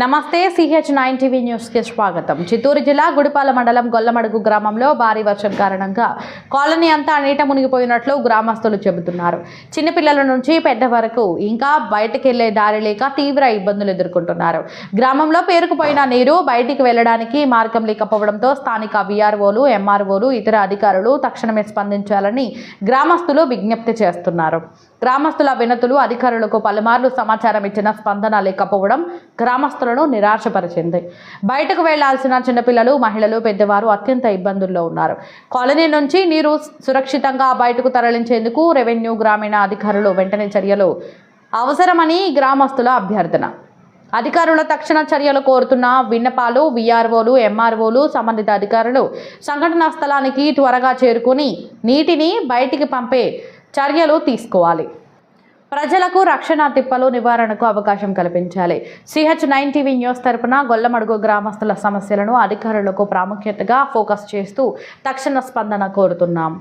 నమస్తే CH nine TV న్యూస్కి స్వాగతం. చిత్తూరు జిల్లా గుడిపాల మండలం గొల్లమడుగు గ్రామంలో భారీ వర్షం కారణంగా కాలనీ అంతా నీట మునిగిపోయినట్లు గ్రామస్తులు చెబుతున్నారు. చిన్నపిల్లల నుంచి పెద్ద వరకు ఇంకా బయటకు వెళ్ళే దారి లేక తీవ్ర ఇబ్బందులు ఎదుర్కొంటున్నారు. గ్రామంలో పేరుకుపోయిన నీరు బయటికి వెళ్ళడానికి మార్గం లేకపోవడంతో స్థానిక విఆర్ఓలు ఎంఆర్ఓలు ఇతర అధికారులు తక్షణమే స్పందించాలని గ్రామస్తులు విజ్ఞప్తి చేస్తున్నారు. గ్రామస్తుల వినతులు అధికారులకు పలుమార్లు సమాచారం ఇచ్చిన స్పందన లేకపోవడం గ్రామస్తులను నిరాశపరిచింది. బయటకు వెళ్ళాల్సిన చిన్నపిల్లలు మహిళలు పెద్దవారు అత్యంత ఇబ్బందుల్లో ఉన్నారు. కాలనీ నుంచి నీరు సురక్షితంగా బయటకు తరలించేందుకు రెవెన్యూ గ్రామీణ అధికారులు వెంటనే చర్యలు అవసరమని గ్రామస్తుల అభ్యర్థన. అధికారుల తక్షణ చర్యలు కోరుతున్న విన్నపాలు విఆర్ఓలు ఎంఆర్ఓలు సంబంధిత అధికారులు సంఘటనా స్థలానికి త్వరగా చేరుకుని నీటిని బయటికి పంపే చర్యలు తీసుకోవాలి. ప్రజలకు రక్షణ తిప్పలు నివారణకు అవకాశం కల్పించాలి. సిహెచ్ నైన్ టీవీ న్యూస్ తరపున గొల్లమడుగు గ్రామస్తుల సమస్యలను అధికారులకు ప్రాముఖ్యతగా ఫోకస్ చేస్తూ తక్షణ స్పందన కోరుతున్నాం.